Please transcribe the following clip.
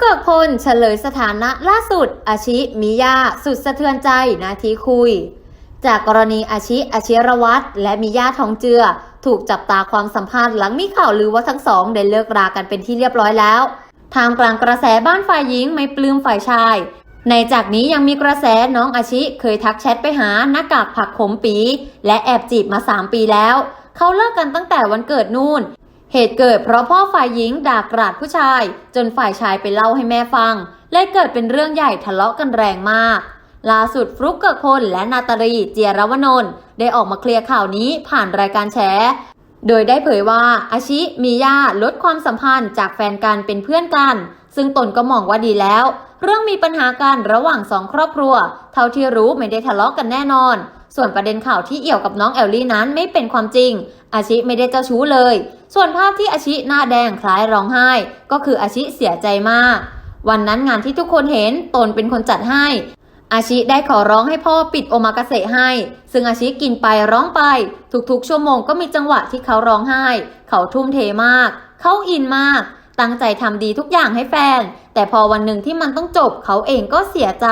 เกิกพลเฉลยสถานะล่าสุด อาชิมิยาสุดสะเทือนใจนาทีคุย จากกรณีอาชิอาชิรวัตรและมิยาทองเจือ ถูกจับตาความสัมพันธ์หลังมีข่าวลือว่าทั้งสองได้เลิกรากันเป็นที่เรียบร้อยแล้วทามกลางกระแสบ้านฝ่ายหญิงไม่ปลื้มฝ่ายชาย ในจากนี้ยังมีกระแสน้องอาชิเคยทักแชทไปหาหน้ากากผักขมปี และแอบจีบมา 3 ปีแล้ว เขาเลิกกันตั้งแต่วันเกิดนู่น เหตุเกิดเพราะพ่อฝ่ายหญิงด่ากราดผู้ชาย จนฝ่ายชายไปเล่าให้แม่ฟังเลยเกิดเป็นเรื่องใหญ่ทะเลาะกันแรงมาก ล่าสุดฟลุกเกิดพลและนาตาลีเจียรวนนท์ได้ออกมาเคลียร์ข่าวนี้ผ่านรายการแฉโดยได้เผยว่าอาชิมีย่าลดความสัมพันธ์จากแฟนกันเป็นเพื่อนกัน ซึ่งตนก็มองว่าดีแล้ว เรื่องมีปัญหากันระหว่างสองครอบครัว เท่าที่รู้ไม่ได้ทะเลาะกันแน่นอน ส่วนประเด็นข่าวที่เอี่ยวกับน้องแอลลี่นั้นไม่เป็นความจริง อาชิไม่ได้เจ้าชู้เลย ส่วนภาพที่อาชิหน้าแดงคล้ายร้องไห้ ก็คืออาชิเสียใจมาก วันนั้นงานที่ทุกคนเห็นตนเป็นคนจัดให้ อาชิได้ขอร้องให้พ่อปิดโอมากาเสะให้ ซึ่งอาชิกินไปร้องไป ทุกๆ ชั่วโมงก็มีจังหวะที่เขาร้องไห้ เขาทุ่มเทมาก เขาอินมากตั้งใจทำดีทุกอย่างให้แฟน แต่พอวันหนึ่งที่มันต้องจบเขาเองก็เสียใจ